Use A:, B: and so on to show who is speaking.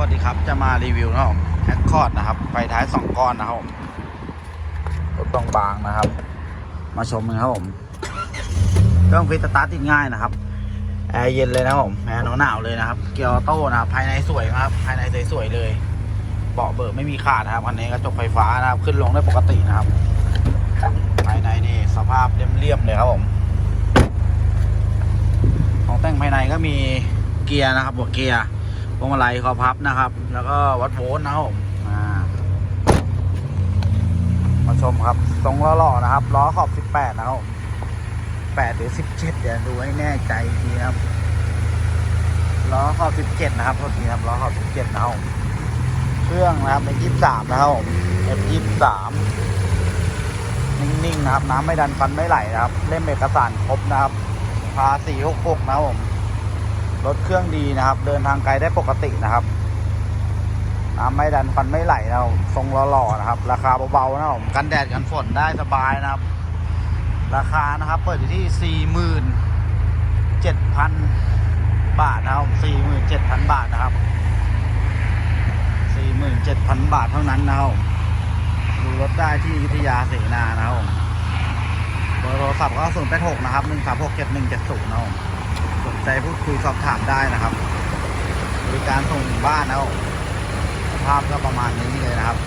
A: วัสดีครับ จะมารีวิวนะครับผมแอคคอร์ดนะครับ ไฟท้ายสองก้อนนะครับผมรถบางนะครับ มาชมกันครับผมเครื่องฟิตสตาร์ทติดง่ายนะครับ แอร์เย็นเลยนะครับผม แอร์หนาวๆเลยนะครับ เกียร์ออโต้นะครับ ภายในสวยนะครับ ภายในสวยๆเลย เบาะเบิกไม่มีขาดนะครับ อันนี้กระจกไฟฟ้านะครับ ขึ้นลงได้ปกตินะครับ ภายในนี่สภาพเรียมๆเลยครับผม ของแต่งภายในก็มีเกียร์นะครับหัวเกียร์ พวงมาลัยคอพับนะครับ แล้วก็วัดโวลต์นะครับผมามาชมครับทรงล้อๆนะครับล้อขอบ 18 นะครับ8หรือ 17 เดี๋ยวดูให้แน่ใจอีกทีนะครับล้อขอบ 17 นะครับโทษทีครับล้อขอบ 17 นะครับเครื่องนะครับใน23 นะครับผม F23 นิ่งๆนะครับ น้ำไม่ดันฟันไม่ไหลนะครับ เล่มเอกสารครบนะครับพาสี่หกหกนะครับผม รถเครื่องดีนะครับ เดินทางไกลได้ปกตินะครับน้ำไม่ดันฟันไม่ไหลนะครับ ทรงหล่อๆนะครับ ราคาเบาๆนะครับผมกันแดดกันฝนได้สบายนะครับ ราคานะครับ เปิดอยู่ที่สี่หมื่นเจ็ดพันบาทนะครับสี่หมื่นเจ็ดพันบาทนะครับสี่หมื่นเจ็ดพันบาทเท่านั้นนะครับดูรถได้ที่ยุธยาเสนานะครับเบอร์โทรศัพท์ก็ศูนย์แปดหกนะครับหนึ่งสามหกเจ็ดหนึ่งเจ็ดศูนย์นะครับ ใจพูดคุยสอบถามได้นะครับ บริการส่งถึงบ้านนะครับผมสภาพก็ประมาณนี้เลยนะครับ